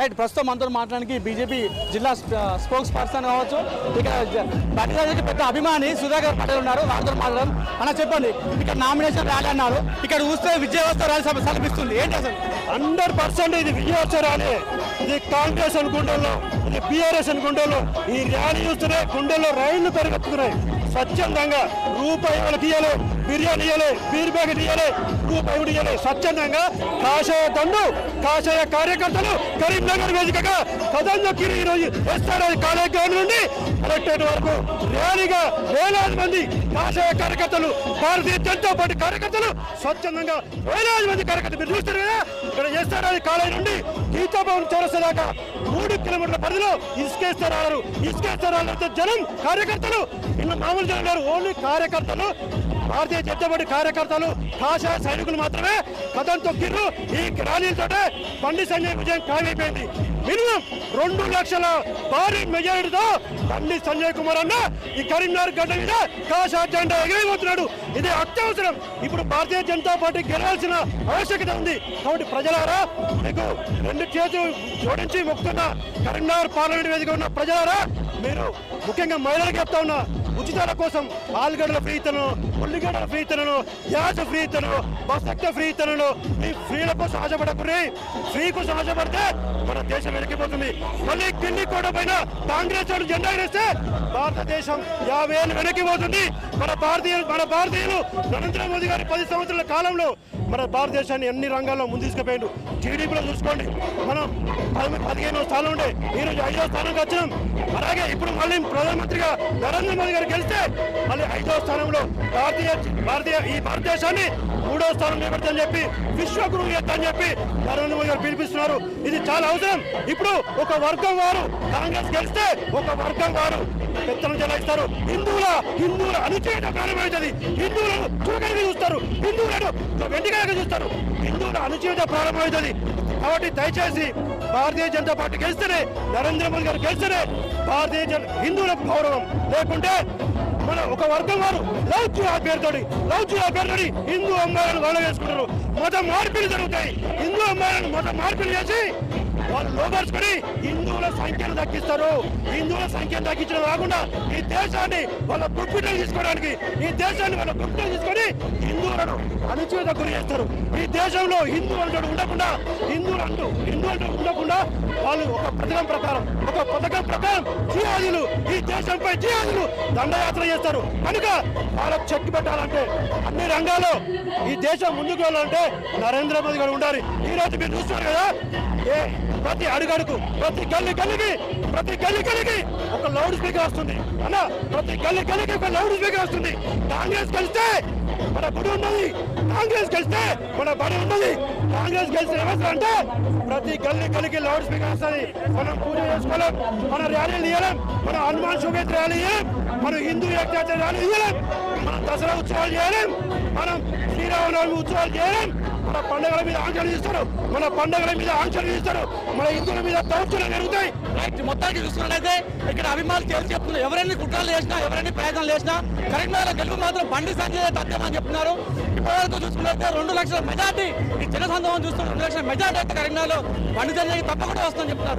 Right ప్రస్తుతం మనతో మాట్లాడడానికి బీజేపీ జిల్లా స్పోక్స్ పర్సన్ కావచ్చు. ఇక్కడ జ- పెద్ద అభిమాని సుధాకర్ పటేల్ ఉన్నారు. వారితో మాట్లాడడం అన్న చెప్పండి. ఇక్కడ నామినేషన్ ర్యాలీ అన్నారు ఇక్కడ చూస్తే విజయోత్సవ ర్యాలీ సభ ఏంటి అసలు? హండ్రెడ్ పర్సెంట్ ఇది విజయోత్సవాలే ఇది కాంగ్రెస్ అనుకుంటలో ఇది బీఆర్ఎస్ అనుకుంటలో ఈ ర్యాలీ చూస్తేనే గుండెల్లో రైళ్ళు పెరుగెత్తుతున్నాయి. స్వచ్ఛందంగా రూపాయి వాళ్ళకి ఇవ్వాలి బిర్యానీ ఇవ్వాలి బీర్ ప్యాకెట్ ఇవ్వాలి రూపాయి ఇవ్వాలి స్వచ్ఛందంగా కాషాయ దండు కాషాయ కార్యకర్తలు కరీంనగర్ వేదికగా కథం ఈరోజు ఎస్ఆర్ఐ కాలేజ్ గ్రౌండ్ నుండి కలెక్టరేట్ వరకు ర్యాలీగా వేలాది మంది కాషాయ కార్యకర్తలు భారతీయ జనతా పార్టీ కార్యకర్తలు స్వచ్ఛందంగా వేలాది మంది కార్యకర్తలు. మీరు చూస్తారు కదా ఇక్కడ ఎస్ఆర్ఐ కాలేజ్ నుండి గీతాభవన్ చౌరస్తా దాకా మూడు కిలోమీటర్ల పరిధిలో ఇసుకేస్తారు ఇసుకేస్తారు జనం కార్యకర్తలు. ఇన్న మామూలు జనం లేరు ఓన్లీ కార్యకర్తలు. భారతీయ జనతా పార్టీ కార్యకర్తలు కాషాయ సైనికులు మాత్రమే కథం తొక్కిర్రు. ఈ ర్యాలీలతో బండి సంజయ్ విజయం ఖాయమైపోయింది. మినిమం రెండు లక్షల భారీ మెజారిటీతో బండి సంజయ్ కుమార్ అన్న ఈ కరీంనగర్ గడ్డ మీద కాషా జెండా ఎగిరిపోతున్నాడు. ఇది అత్యవసరం. ఇప్పుడు భారతీయ జనతా పార్టీ గెలవాల్సిన ఆవశ్యకత ఉంది. కాబట్టి ప్రజలారా మీకు రెండు చేతులు జోడించి మొక్కుతున్న కరీంనగర్ పార్లమెంట్ వేదిక ఉన్న ప్రజలారా మీరు ముఖ్యంగా మహిళలకు చెప్తా ఉన్నా ఉచితాల కోసం ఆలుగడ్డల ఫ్రీ ఇతను ఉల్లిగడ్డల ఫ్రీ ఇతను గ్యాస్ ఫ్రీ ఇతను బస్ ఎక్క ఫ్రీ ఇతను మీ ఫ్రీల కోసం ఆశపడకుర్రి. ఫ్రీ కోసం ఆశపడితే మన దేశం వెనక్కిపోతుంది. మళ్ళీ ఢిల్లీ కోట పైన కాంగ్రెస్ వాడు జెండా వేస్తే భారతదేశం యాభై ఏళ్ళు వెనక్కిపోతుంది. మన భారతీయ మన భారతీయులు నరేంద్ర మోదీ గారి పది సంవత్సరాల కాలంలో మన భారతదేశాన్ని అన్ని రంగాల్లో ముందు తీసుకుపోయిండు జీడీపీలో చూసుకోండి. మనం పదిహేనో స్థానం ఉండే. ఈ రోజు ఐదో స్థానంకి వచ్చినాం. అలాగే ఇప్పుడు మళ్ళీ ప్రధానమంత్రిగా నరేంద్ర మోదీ గారు గెలిస్తే మళ్ళీ ఐదో స్థానంలో భారతీయ భారతీయ ఈ భారతదేశాన్ని మూడో స్థానం నిలబెడతాని చెప్పి విశ్వగురు ఎత్తని చెప్పి నరేంద్ర మోదీ గారు పిలిపిస్తున్నారు. ఇది చాలా అవసరం. ఇప్పుడు ఒక వర్గం వారు కాంగ్రెస్ గెలిస్తే ఒక వర్గం వారు పెత్తనం చెలాయిస్తారు హిందువుల హిందువుల అనుచేత ప్రారంభమవుతుంది హిందువులను చులకనగా చూస్తారు. హిందువులను వెండిగా చూస్తారు. హిందువుల అనుచేత ప్రారంభమవుతుంది కాబట్టి దయచేసి భారతీయ జనతా పార్టీ గెలిస్తేనే నరేంద్ర మోదీ గారు గెలిస్తేనే భారతీయ జన హిందువులకు గౌరవం. లేకుంటే మన ఒక వర్గం వారు లవ్ జిహాద్ పేరుతోటి లవ్ జిహాద్ పేరుతోటి హిందూ అమ్మాయిలను గొడవ వేసుకుంటారు మత మార్పిడి జరుగుతాయి. హిందూ అమ్మాయిలను మత మార్పిడి చేసి వాళ్ళు లోపరుచుకొని హిందువుల సంఖ్యను తగ్గిస్తారు. హిందువుల సంఖ్యను తగ్గించడం కాకుండా ఈ దేశాన్ని వాళ్ళ గుప్పిటలు తీసుకోవడానికి ఈ దేశాన్ని వాళ్ళ గుప్పిటలు తీసుకొని హిందువులను అణచివేత గురి చేస్తారు. ఈ దేశంలో హిందువులు ఉండకుండా అంటూ హిందువులు ఉండకుండా వాళ్ళు ఒక పథకం ప్రకారం ఒక పథకం ప్రకారం జిహాదీలు ఈ దేశంపై జిహాదీలు దండయాత్ర చేస్తారు. కనుక వాళ్ళకు చెక్ పెట్టాలంటే అన్ని రంగాల్లో ఈ దేశం ముందుకు వెళ్ళాలంటే నరేంద్ర మోదీ గారు ఉండాలి. ఈ రోజు మీరు చూస్తున్నారు కదా ఏ ప్రతి అడుగడుగు ప్రతి గల్లి గల్లికి ప్రతి గల్లి గల్లికి ఒక లౌడ్ స్పీకర్ వస్తుంది. అన్న ప్రతి గల్లి గల్లికి ఒక లౌడ్ స్పీకర్ వస్తుంది. కాంగ్రెస్ కలిస్తే మన బడి ఉన్నది కాంగ్రెస్ గెలిస్తే మన బడి ఉన్నది కాంగ్రెస్ గెలిస్తే ఏమవుతుంది అంటే ప్రతి గల్లి గల్లికి లౌడ్ స్పీకర్ వస్తుంది. మనం పూజ చేసుకోలేం మన ర్యాలీలు ఇవ్వలేం మన హనుమాన్ శుభేత్ ర్యాలీ ఇవ్వలేం మనం హిందూ ఏకజాతి ర్యాలీ ఇవ్వలేం మనం దసరా ఉత్సవాలు చేయలేం మనం శ్రీరామనవమి ఉత్సవాలు చేయలేం మన పండుగల మీద ఆంక్షలు ఇస్తారు మన పండుగల మీద ఆంక్షలు ఇస్తారు మన హిందువుల మీద దౌర్జన్యం జరుగుతాయి. రైట్ మొత్తానికి చూసుకున్నట్లయితే ఇక్కడ అభిమానులు తేల్చి చెప్తున్నారు ఎవరైనా కుట్రలు చేసినా ఎవరైనా ప్రయత్నాలు చేసినా కరీంనగర్ గెలుపు మాత్రం బండి సంజయ్ తథ్యమని చెప్తున్నారు. ఇప్పటివరకు చూసుకున్నట్లయితే రెండు లక్షల మెజార్టీ ఈ జనసందోహం చూస్తున్న రెండు లక్షల మెజార్టీ అయితే కరీంనగర్లో బండి సంజయ్ తప్పకుండా వస్తుందని చెప్తున్నారు.